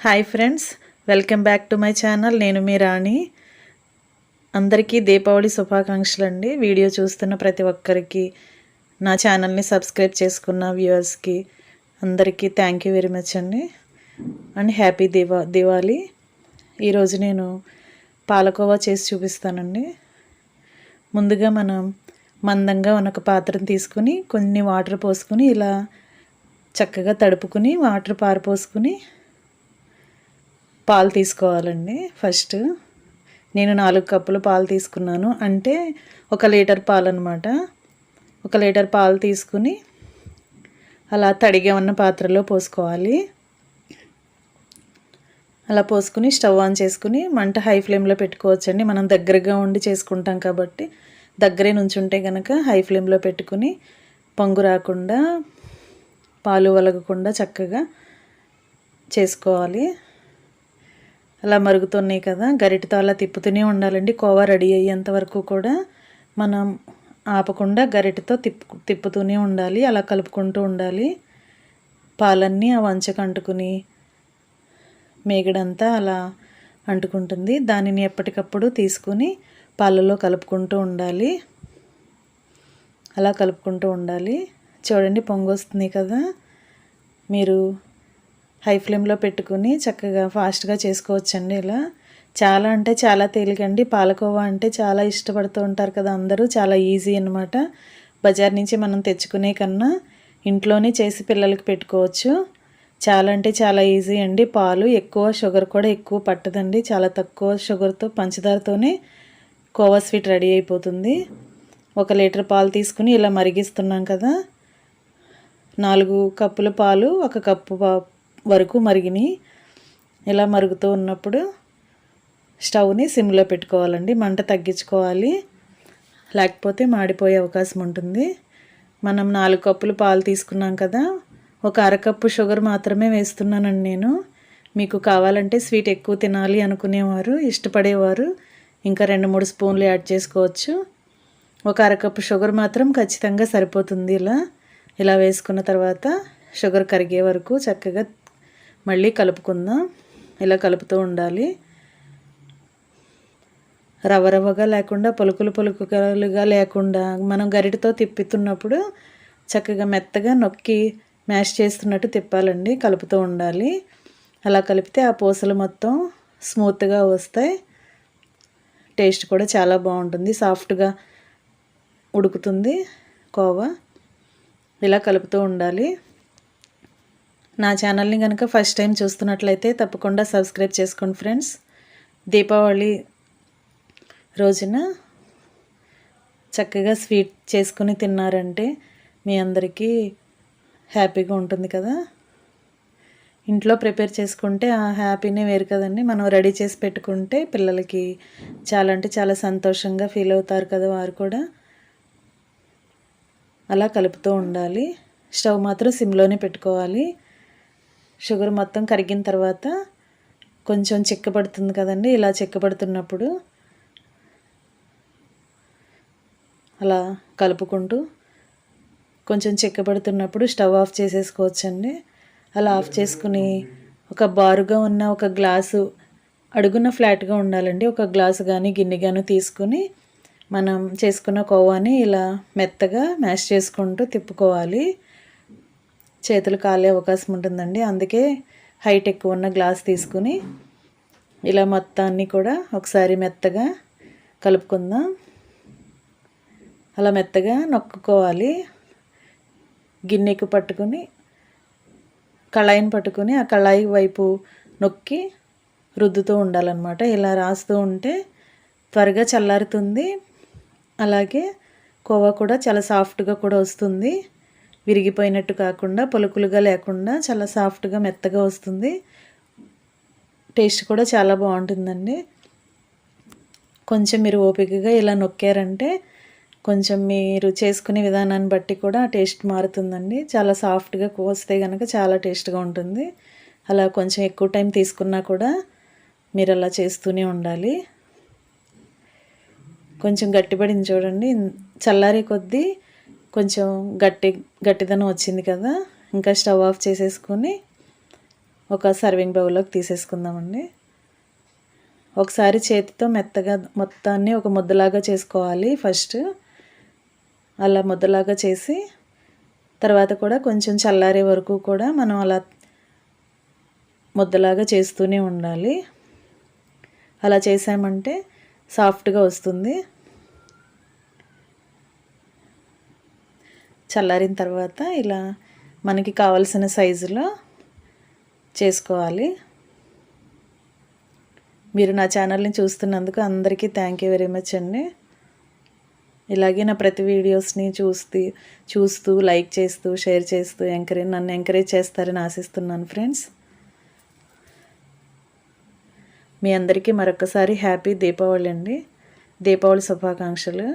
Hi friends welcome back to my channel. నేను మీ రాణి. అందరికీ దీపావళి శుభాకాంక్షలు అండి వీడియో చూస్తున్న ప్రతి ఒక్కరికి నా ఛానల్ని సబ్స్క్రైబ్ చేసుకున్న వ్యూవర్స్కి అందరికీ థ్యాంక్ యూ వెరీ మచ్ అండి. అండ్ హ్యాపీ దివా దివాళీ. ఈరోజు నేను పాలకోవా చేసి చూపిస్తానండి. ముందుగా మనం మందంగా ఉన్న ఒక పాత్రను తీసుకుని కొన్ని వాటర్ పోసుకుని ఇలా చక్కగా తడుపుకుని వాటర్ పారపోసుకుని పాలు తీసుకోవాలండి ఫస్ట్. నేను నాలుగు కప్పులు పాలు తీసుకున్నాను. అంటే ఒక లీటర్ పాలు అనమాట ఒక లీటర్ పాలు తీసుకుని అలా తడిగా ఉన్న పాత్రలో పోసుకోవాలి. అలా పోసుకుని స్టవ్ ఆన్ చేసుకుని మంట హై ఫ్లేమ్లో పెట్టుకోవచ్చండి. మనం దగ్గరగా ఉండి చేసుకుంటాం కాబట్టి దగ్గరే నుంచుంటే కనుక హై ఫ్లేమ్లో పెట్టుకుని పొంగు రాకుండా పాలు వలగకుండా చక్కగా చేసుకోవాలి. అలా మరుగుతున్నాయి కదా. గరిటతో అలా తిప్పుతూనే ఉండాలండి. కోవా రెడీ అయ్యేంత వరకు కూడా మనం ఆపకుండా గరిటతో తిప్పు తిప్పుతూనే ఉండాలి. అలా కలుపుకుంటూ ఉండాలి. పాలన్నీ ఆ వంచకు అంటుకుని మేగడంతా అలా అంటుకుంటుంది. దానిని ఎప్పటికప్పుడు తీసుకుని పాలలో కలుపుకుంటూ ఉండాలి. అలా కలుపుకుంటూ ఉండాలి. చూడండి పొంగు వస్తుంది కదా. మీరు హై ఫ్లేమ్లో పెట్టుకుని చక్కగా ఫాస్ట్గా చేసుకోవచ్చండి ఇలా. చాలా అంటే చాలా తేలికండి పాలకోవా అంటే చాలా ఇష్టపడుతూ ఉంటారు కదా అందరూ. చాలా ఈజీ అనమాట బజార్ నుంచి మనం తెచ్చుకునే కన్నా ఇంట్లోనే చేసి పిల్లలకి పెట్టుకోవచ్చు. చాలా అంటే చాలా ఈజీ అండి. పాలు ఎక్కువ షుగర్ కూడా ఎక్కువ పట్టదండి. చాలా తక్కువ షుగర్తో పంచదారతోనే కోవా స్వీట్ రెడీ అయిపోతుంది. ఒక లీటర్ పాలు తీసుకుని ఇలా మరిగిస్తున్నాం కదా. నాలుగు కప్పుల పాలు ఒక కప్పు వరకు మరిగిని ఇలా మరుగుతూ ఉన్నప్పుడు స్టవ్ని సిమ్లో పెట్టుకోవాలండి. మంట తగ్గించుకోవాలి. లేకపోతే మాడిపోయే అవకాశం ఉంటుంది. మనం నాలుగు కప్పులు పాలు తీసుకున్నాం కదా ఒక అరకప్పు షుగర్ మాత్రమే వేస్తున్నానండి నేను. మీకు కావాలంటే స్వీట్ ఎక్కువ తినాలి అనుకునేవారు ఇష్టపడేవారు ఇంకా రెండు మూడు స్పూన్లు యాడ్ చేసుకోవచ్చు. ఒక అరకప్పు షుగర్ మాత్రం ఖచ్చితంగా సరిపోతుంది ఇలా. ఇలా వేసుకున్న తర్వాత షుగర్ కరిగే వరకు చక్కగా మళ్ళీ కలుపుకుందాం. ఇలా కలుపుతూ ఉండాలి. రవ రవ్వగా లేకుండా పలుకులు పలుకులుగా లేకుండా మనం గరిటతో తిప్పుతున్నప్పుడు చక్కగా మెత్తగా నొక్కి మ్యాష్ చేస్తున్నట్టు తిప్పాలండి. కలుపుతూ ఉండాలి. అలా కలిపితే ఆ పూసలు మొత్తం స్మూత్గా వస్తాయి. టేస్ట్ కూడా చాలా బాగుంటుంది. సాఫ్ట్గా ఉడుకుతుంది కోవా. ఇలా కలుపుతూ ఉండాలి. నా ఛానల్ని కనుక ఫస్ట్ టైం చూస్తున్నట్లయితే తప్పకుండా సబ్స్క్రైబ్ చేసుకోండి ఫ్రెండ్స్. దీపావళి రోజున చక్కగా స్వీట్ చేసుకుని తిన్నారంటే మీ అందరికీ హ్యాపీగా ఉంటుంది కదా. ఇంట్లో ప్రిపేర్ చేసుకుంటే ఆ హ్యాపీనే వేరు కదండి. మనం రెడీ చేసి పెట్టుకుంటే పిల్లలకి చాలా అంటే చాలా సంతోషంగా ఫీల్ అవుతారు కదా వారు కూడా. అలా కలుపుతూ ఉండాలి. స్టవ్ మాత్రం సిమ్లోనే పెట్టుకోవాలి. షుగర్ మొత్తం కరిగిన తర్వాత కొంచెం చిక్కబడుతుంది కదండి ఇలా చిక్కబడుతున్నప్పుడు అలా కలుపుకుంటూ కొంచెం చిక్కబడుతున్నప్పుడు స్టవ్ ఆఫ్ చేసేసుకోవచ్చండి. అలా ఆఫ్ చేసుకుని ఒక బారుగా ఉన్న ఒక గ్లాసు అడుగున ఫ్లాట్గా ఉండాలండి. ఒక గ్లాసు కానీ గిన్నె కానీ తీసుకుని మనం చేసుకున్న కోవాని ఇలా మెత్తగా మ్యాష్ చేసుకుంటూ తిప్పుకోవాలి. చేతులు కాలే అవకాశం ఉంటుందండి. అందుకే హైట్ ఎక్కువ ఉన్న గ్లాస్ తీసుకుని ఇలా మొత్తాన్ని కూడా ఒకసారి మెత్తగా కలుపుకుందాం. అలా మెత్తగా నొక్కుకోవాలి. గిన్నెకు పట్టుకుని కళాయిని పట్టుకుని ఆ కళాయి వైపు నొక్కి రుద్దుతూ ఉండాలన్నమాట. ఇలా రాస్తూ ఉంటే త్వరగా చల్లారుతుంది. అలాగే కోవా కూడా చాలా సాఫ్ట్గా కూడా వస్తుంది. విరిగిపోయినట్టు కాకుండా పలుకులుగా లేకుండా చాలా సాఫ్ట్గా మెత్తగా వస్తుంది. టేస్ట్ కూడా చాలా బాగుంటుందండి. కొంచెం మీరు ఓపికగా ఇలా నొక్కారంటే కొంచెం మీరు చేసుకునే విధానాన్ని బట్టి కూడా టేస్ట్ మారుతుందండి. చాలా సాఫ్ట్గా కోస్తే కనుక చాలా టేస్ట్గా ఉంటుంది. అలా కొంచెం ఎక్కువ టైం తీసుకున్నా కూడా మీరు అలా చేస్తూనే ఉండాలి. కొంచెం గట్టిపడింది చూడండి. చల్లారే కొద్దీ కొంచెం గట్టి గట్టిదనం వచ్చింది కదా ఇంకా స్టవ్ ఆఫ్ చేసేసుకొని ఒక సర్వింగ్ బౌల్లోకి తీసేసుకుందామండి. ఒకసారి చేతితో మెత్తగా మొత్తాన్ని ఒక ముద్దలాగా చేసుకోవాలి ఫస్ట్. అలా ముద్దలాగా చేసి తర్వాత కూడా కొంచెం చల్లారే వరకు కూడా మనం అలా ముద్దలాగా చేస్తూనే ఉండాలి. అలా చేసామంటే సాఫ్ట్గా వస్తుంది. చల్లారిన తర్వాత ఇలా మనకి కావలసిన సైజులో చేసుకోవాలి. మీరు నా ఛానల్ని చూస్తున్నందుకు అందరికీ థ్యాంక్ యూ వెరీ మచ్ అండి. ఇలాగే నా ప్రతి వీడియోస్ని చూస్తూ చూస్తూ లైక్ చేస్తూ షేర్ చేస్తూ ఎంకరేజ్ నన్ను ఎంకరేజ్ చేస్తారని ఆశిస్తున్నాను ఫ్రెండ్స్ మీ అందరికీ మరొకసారి హ్యాపీ దీపావళి అండి. దీపావళి శుభాకాంక్షలు.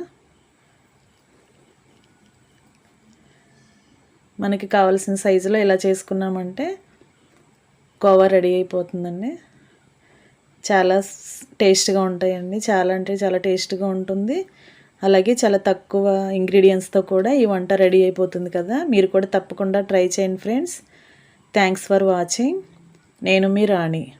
మనకి కావాల్సిన సైజులో ఇలా చేసుకున్నామంటే కోవా రెడీ అయిపోతుందండి. చాలా టేస్ట్గా ఉంటాయండి. చాలా అంటే చాలా టేస్ట్గా ఉంటుంది. అలాగే చాలా తక్కువ ఇంగ్రీడియంట్స్తో కూడా ఈ వంట రెడీ అయిపోతుంది కదా. మీరు కూడా తప్పకుండా ట్రై చేయండి ఫ్రెండ్స్. Thanks for watching. నేను మీ రాణి.